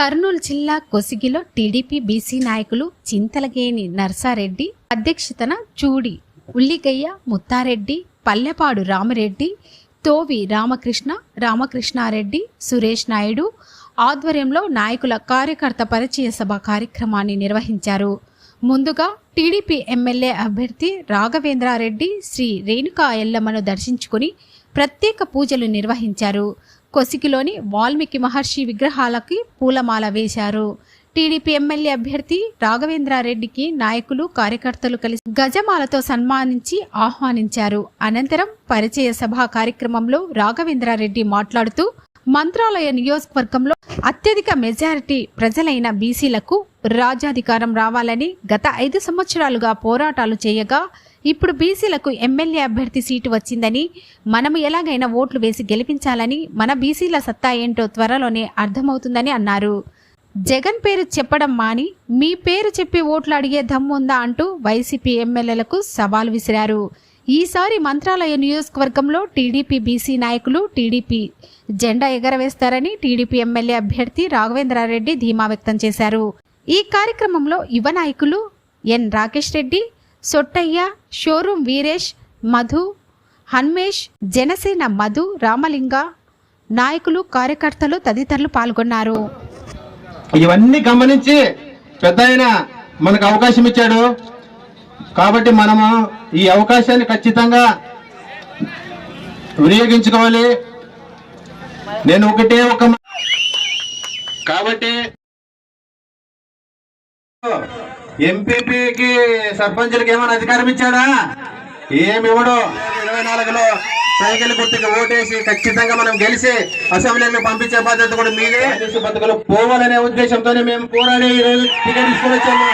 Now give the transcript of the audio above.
కర్నూలు జిల్లా కొసిగిలో TDP BC నాయకులు చింతలగేని నర్సారెడ్డి అధ్యక్షతన చూడి ఉల్లిగయ్య ముత్తారెడ్డి పల్లెపాడు రామరెడ్డి తోవి రామకృష్ణ రామకృష్ణారెడ్డి సురేష్ నాయుడు ఆధ్వర్యంలో నాయకుల కార్యకర్త పరిచయ సభ కార్యక్రమాన్ని నిర్వహించారు. ముందుగా టీడీపీ ఎమ్మెల్యే అభ్యర్థి రాఘవేంద్రారెడ్డి శ్రీ రేణుకా ఎల్లమ్మను దర్శించుకుని ప్రత్యేక పూజలు నిర్వహించారు. కొసికిలోని వాల్మీకి మహర్షి విగ్రహాలకి పూలమాల వేశారు. టీడీపీ ఎమ్మెల్యే అభ్యర్థి రాఘవేంద్రారెడ్డికి నాయకులు కార్యకర్తలు కలిసి గజమాలతో సన్మానించి ఆహ్వానించారు. అనంతరం పరిచయ సభ కార్యక్రమంలో రాఘవేంద్రారెడ్డి మాట్లాడుతూ మంత్రాలయ నియోజకవర్గంలో అత్యధిక మెజారిటీ ప్రజలైన బీసీలకు రాజ్యాధికారం రావాలని గత ఐదు సంవత్సరాలుగా పోరాటాలు చేయగా ఇప్పుడు బీసీలకు ఎమ్మెల్యే అభ్యర్థి సీటు వచ్చిందని మనము ఎలాగైనా ఓట్లు వేసి గెలిపించాలని మన బీసీల సత్తా ఏంటో త్వరలోనే అర్థమవుతుందని అన్నారు. జగన్ పేరు చెప్పడం మాని మీ పేరు చెప్పి ఓట్లు అడిగే దమ్ముందా అంటూ వైసీపీ ఎమ్మెల్యేలకు సవాల్ విసిరారు. ఈసారి మంత్రాలయ నియోజకవర్గంలో టీడీపీ బీసీ నాయకులు టీడీపీ జెండా ఎగరవేస్తారని టీడీపీ ఎమ్మెల్యే అభ్యర్థి రాఘవేంద్రారెడ్డి ధీమా వ్యక్తం చేశారు. ఈ కార్యక్రమంలో యువ నాయకులు ఎన్ రాకేష్ రెడ్డి సొట్టయ్య షోరూం వీరేష్ మధు హన్మేష్ జనసేన మధు రామలింగ నాయకులు కార్యకర్తలు తదితరులు పాల్గొన్నారు. ఇవన్నీ గమనించి పెద్ద మనకు అవకాశం ఇచ్చాడు. కాబట్టి మనము ఈ అవకాశాన్ని ఖచ్చితంగా వినియోగించుకోవాలి. నేను ఒకటే ఒక కాబట్టి ఎంపీపీకి సర్పంచులకి ఏమైనా అధికారం ఇచ్చాడా? ఏమి ఇవ్వడు. ఇరవై నాలుగులో సైకిల్ గుర్తుకి ఓటేసి ఖచ్చితంగా మనం గెలిచి అసెంబ్లీకి పంపించే బాధ్యత కూడా మీదే. బతుకులు పోవాలనే ఉద్దేశంతోనే మేము పోరాడే ఈ రోజు టికెట్ తీసుకొని వచ్చాము.